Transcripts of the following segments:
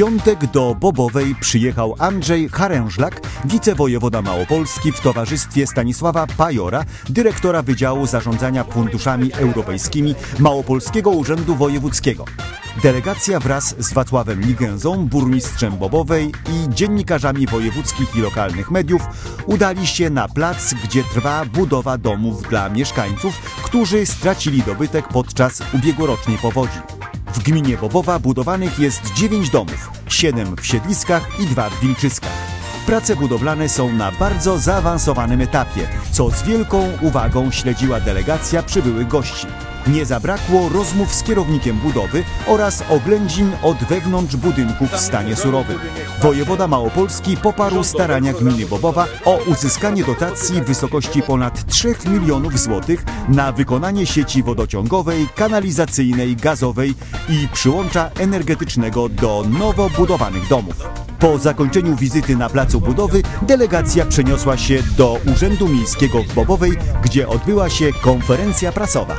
piątek do Bobowej przyjechał Andrzej Harężlak, wicewojewoda Małopolski w towarzystwie Stanisława Pajora, dyrektora Wydziału Zarządzania Funduszami Europejskimi Małopolskiego Urzędu Wojewódzkiego. Delegacja wraz z Wacławem Ligęzą, burmistrzem Bobowej i dziennikarzami wojewódzkich i lokalnych mediów udali się na plac, gdzie trwa budowa domów dla mieszkańców, którzy stracili dobytek podczas ubiegłorocznej powodzi. W gminie Bobowa budowanych jest 9 domów, 7 w siedliskach i 2 w Wilczyskach. Prace budowlane są na bardzo zaawansowanym etapie, co z wielką uwagą śledziła delegacja przybyłych gości. Nie zabrakło rozmów z kierownikiem budowy oraz oględzin od wewnątrz budynków w stanie surowym. Wojewoda Małopolski poparł starania gminy Bobowa o uzyskanie dotacji w wysokości ponad 3 milionów złotych na wykonanie sieci wodociągowej, kanalizacyjnej, gazowej i przyłącza energetycznego do nowo budowanych domów. Po zakończeniu wizyty na placu budowy delegacja przeniosła się do Urzędu Miejskiego w Bobowej, gdzie odbyła się konferencja prasowa.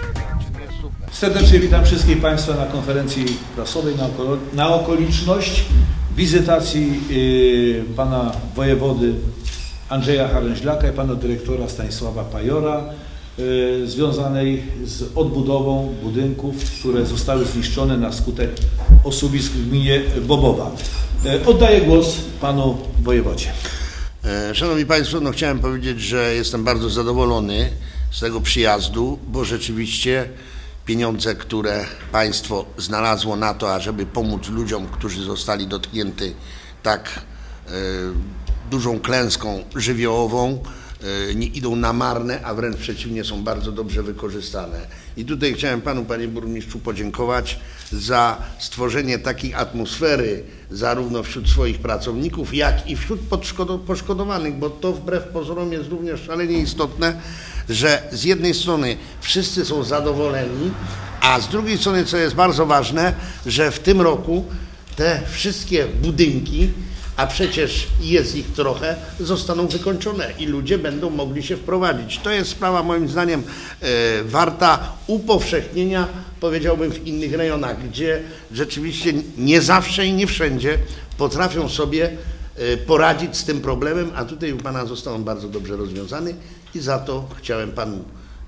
Serdecznie witam wszystkich Państwa na konferencji prasowej na, oko, na okoliczność wizytacji y, Pana Wojewody Andrzeja Haręźlaka i Pana Dyrektora Stanisława Pajora y, związanej z odbudową budynków, które zostały zniszczone na skutek osuwisk w gminie Bobowa. Y, oddaję głos Panu Wojewodzie. E, Szanowni Państwo, no chciałem powiedzieć, że jestem bardzo zadowolony z tego przyjazdu, bo rzeczywiście pieniądze, które państwo znalazło na to, ażeby pomóc ludziom, którzy zostali dotknięty tak e, dużą klęską żywiołową, nie idą na marne, a wręcz przeciwnie, są bardzo dobrze wykorzystane. I tutaj chciałem panu, panie burmistrzu, podziękować za stworzenie takiej atmosfery zarówno wśród swoich pracowników, jak i wśród poszkodowanych, bo to wbrew pozorom jest również szalenie istotne, że z jednej strony wszyscy są zadowoleni, a z drugiej strony, co jest bardzo ważne, że w tym roku te wszystkie budynki, a przecież jest ich trochę, zostaną wykończone i ludzie będą mogli się wprowadzić. To jest sprawa moim zdaniem e, warta upowszechnienia, powiedziałbym, w innych rejonach, gdzie rzeczywiście nie zawsze i nie wszędzie potrafią sobie e, poradzić z tym problemem, a tutaj u Pana został on bardzo dobrze rozwiązany i za to chciałem Panu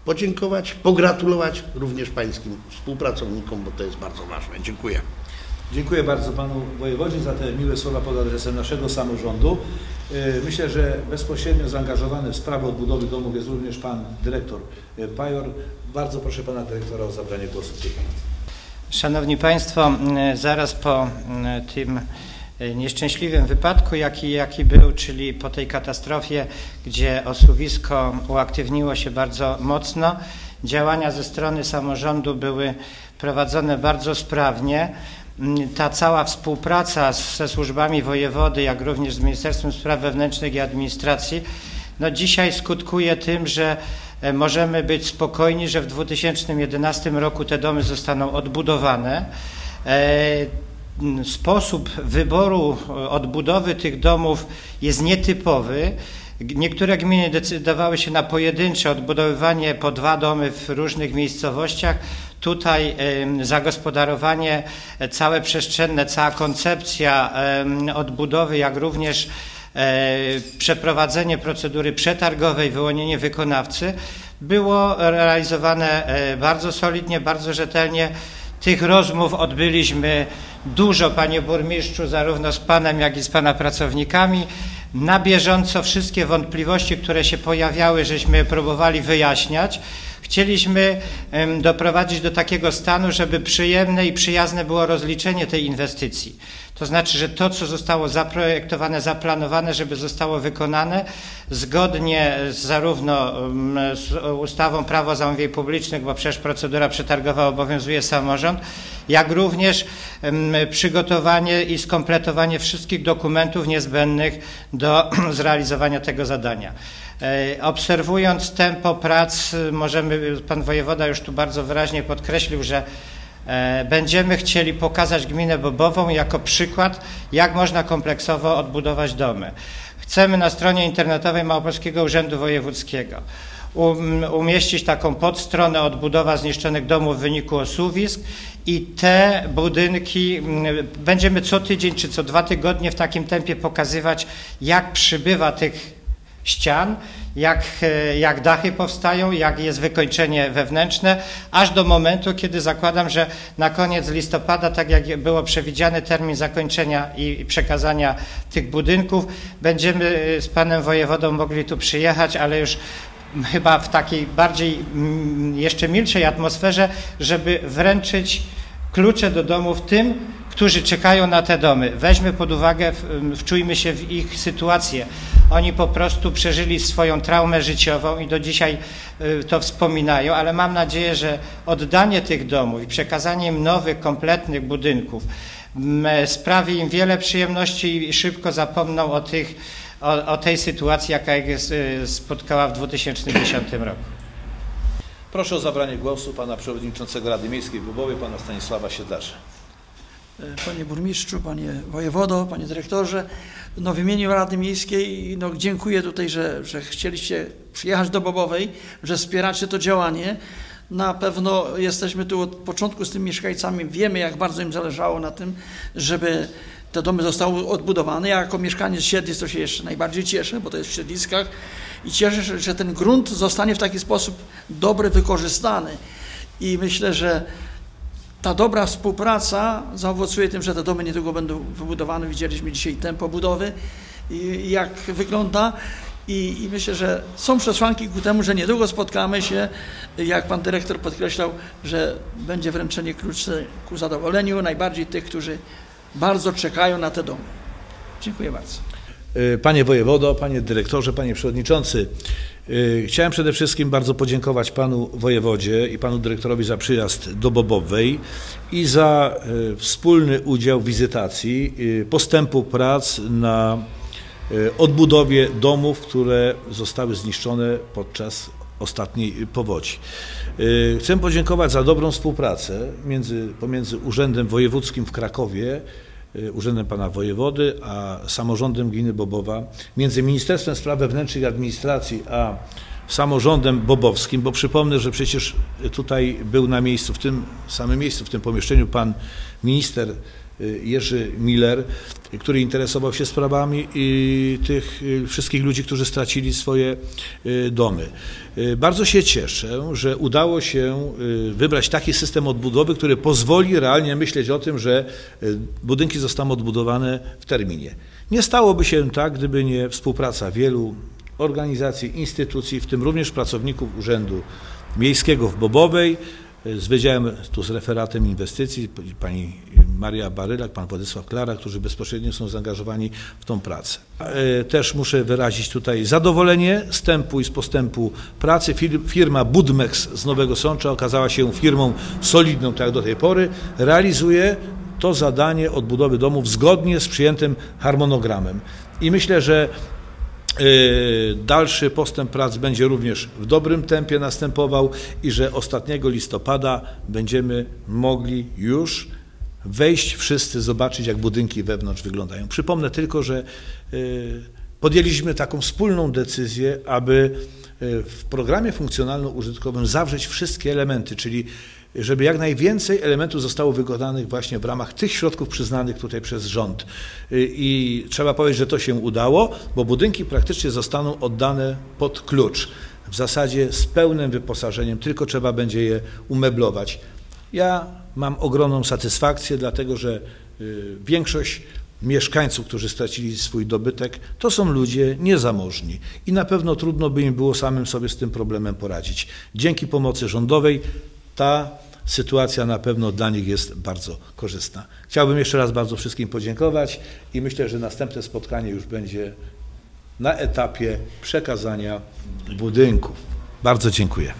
podziękować, pogratulować również Pańskim współpracownikom, bo to jest bardzo ważne. Dziękuję. Dziękuję bardzo Panu Wojewodzie za te miłe słowa pod adresem naszego samorządu. Y, Myślę, że bezpośrednio zaangażowany w sprawę odbudowy domów jest również Pan Dyrektor Pajor. Bardzo proszę Pana Dyrektora o zabranie głosu. Szanowni Państwo, zaraz po tym e, nieszczęśliwym wypadku, jaki, jaki był, czyli po tej katastrofie, gdzie osuwisko uaktywniło się bardzo mocno, działania ze strony samorządu były prowadzone bardzo sprawnie. M, Ta cała współpraca ze służbami wojewody, jak również z Ministerstwem Spraw Wewnętrznych i Administracji, no dzisiaj skutkuje tym, że e, możemy być spokojni, że w 2011 roku te domy zostaną odbudowane. E, m, Sposób wyboru e, odbudowy tych domów jest nietypowy. Niektóre gminy decydowały się na pojedyncze odbudowywanie po dwa domy w różnych miejscowościach. Tutaj zagospodarowanie e, całe przestrzenne, cała koncepcja odbudowy, jak również e, przeprowadzenie procedury przetargowej, wyłonienie wykonawcy było realizowane e, bardzo solidnie, bardzo rzetelnie. Tych rozmów odbyliśmy dużo, panie burmistrzu, zarówno z panem, jak i z pana pracownikami. Na bieżąco wszystkie wątpliwości, które się pojawiały, żeśmy próbowali wyjaśniać. Chcieliśmy doprowadzić do takiego stanu, żeby przyjemne i przyjazne było rozliczenie tej inwestycji. To znaczy, że to, co zostało zaprojektowane, zaplanowane, żeby zostało wykonane zgodnie zarówno z ustawą Prawo zamówień publicznych, bo przecież procedura przetargowa obowiązuje samorząd, jak również przygotowanie i skompletowanie wszystkich dokumentów niezbędnych do zrealizowania tego zadania. E, Obserwując tempo prac, możemy, pan wojewoda już tu bardzo wyraźnie podkreślił, że e, będziemy chcieli pokazać gminę Bobową jako przykład, jak można kompleksowo odbudować domy. Chcemy na stronie internetowej Małopolskiego Urzędu Wojewódzkiego um, umieścić taką podstronę odbudowa zniszczonych domów w wyniku osuwisk i te budynki mm, będziemy co tydzień czy co dwa tygodnie w takim tempie pokazywać, jak przybywa tych ścian, jak, e, jak dachy powstają, jak jest wykończenie wewnętrzne, aż do momentu, kiedy zakładam, że na koniec listopada, tak jak było przewidziany termin zakończenia i przekazania tych budynków, będziemy e, z panem wojewodą mogli tu przyjechać, ale już chyba w takiej bardziej mm, jeszcze milszej atmosferze, żeby wręczyć klucze do domów tym, którzy czekają na te domy. Weźmy pod uwagę, wczujmy się w ich sytuację. Oni po prostu przeżyli swoją traumę życiową i do dzisiaj y, to wspominają, ale mam nadzieję, że oddanie tych domów i przekazanie im nowych, kompletnych budynków sprawi im wiele przyjemności i szybko zapomną o, tych, o, o tej sytuacji, jaka ich y, spotkała w 2010 roku. Proszę o zabranie głosu pana przewodniczącego Rady Miejskiej w pana Stanisława Siedlarza. Panie burmistrzu, panie wojewodo, panie dyrektorze, no w imieniu Rady Miejskiej no, dziękuję tutaj, że, że chcieliście przyjechać do Bobowej, że wspieracie to działanie. Na pewno jesteśmy tu od początku z tymi mieszkańcami, wiemy jak bardzo im zależało na tym, żeby te domy zostały odbudowane. Ja jako mieszkaniec Siedlic to się jeszcze najbardziej cieszę, bo to jest w Siedliskach i cieszę się, że ten grunt zostanie w taki sposób dobry wykorzystany. I myślę, że ta dobra współpraca zaowocuje tym, że te domy niedługo będą wybudowane. Widzieliśmy dzisiaj tempo budowy i jak wygląda. I, I myślę, że są przesłanki ku temu, że niedługo spotkamy się, jak pan dyrektor podkreślał, że będzie wręczenie kluczy ku zadowoleniu najbardziej tych, którzy bardzo czekają na te domy. Dziękuję bardzo. Y, Panie wojewodo, panie dyrektorze, panie przewodniczący, y, chciałem przede wszystkim bardzo podziękować panu wojewodzie i panu dyrektorowi za przyjazd do Bobowej i za y, wspólny udział w wizytacji postępu prac na odbudowie domów, które zostały zniszczone podczas ostatniej powodzi. Chcę podziękować za dobrą współpracę między, pomiędzy Urzędem Wojewódzkim w Krakowie, Urzędem Pana Wojewody, a samorządem gminy Bobowa, między Ministerstwem Spraw Wewnętrznych i Administracji, a samorządem bobowskim, bo przypomnę, że przecież tutaj był na miejscu, w tym samym miejscu, w tym pomieszczeniu pan minister y, Jerzy Miller, y, który interesował się sprawami tych y, wszystkich ludzi, którzy stracili swoje y, domy. Y, Bardzo się cieszę, że udało się y, wybrać taki system odbudowy, który pozwoli realnie myśleć o tym, że y, budynki zostaną odbudowane w terminie. Nie stałoby się tak, gdyby nie współpraca wielu organizacji, instytucji, w tym również pracowników Urzędu Miejskiego w Bobowej, y, z Wydziałem, tu z referatem inwestycji, pani Maria Barylak, pan Władysław Klara, którzy bezpośrednio są zaangażowani w tą pracę. E, Też muszę wyrazić tutaj zadowolenie z tempu i z postępu pracy. Fir- Firma Budmex z Nowego Sącza okazała się firmą solidną, tak jak do tej pory. Realizuje to zadanie odbudowy domów zgodnie z przyjętym harmonogramem. I myślę, że Yy, Dalszy postęp prac będzie również w dobrym tempie następował i że ostatniego listopada będziemy mogli już wejść wszyscy, zobaczyć jak budynki wewnątrz wyglądają. Przypomnę tylko, że yy, podjęliśmy taką wspólną decyzję, aby yy, w programie funkcjonalno-użytkowym zawrzeć wszystkie elementy, czyli żeby jak najwięcej elementów zostało wykonanych właśnie w ramach tych środków przyznanych tutaj przez rząd. Y, I trzeba powiedzieć, że to się udało, bo budynki praktycznie zostaną oddane pod klucz. W zasadzie z pełnym wyposażeniem, tylko trzeba będzie je umeblować. Ja mam ogromną satysfakcję, dlatego że y, większość mieszkańców, którzy stracili swój dobytek, to są ludzie niezamożni i na pewno trudno by im było samym sobie z tym problemem poradzić. Dzięki pomocy rządowej ta sytuacja na pewno dla nich jest bardzo korzystna. Chciałbym jeszcze raz bardzo wszystkim podziękować i myślę, że następne spotkanie już będzie na etapie przekazania budynków. Bardzo dziękuję.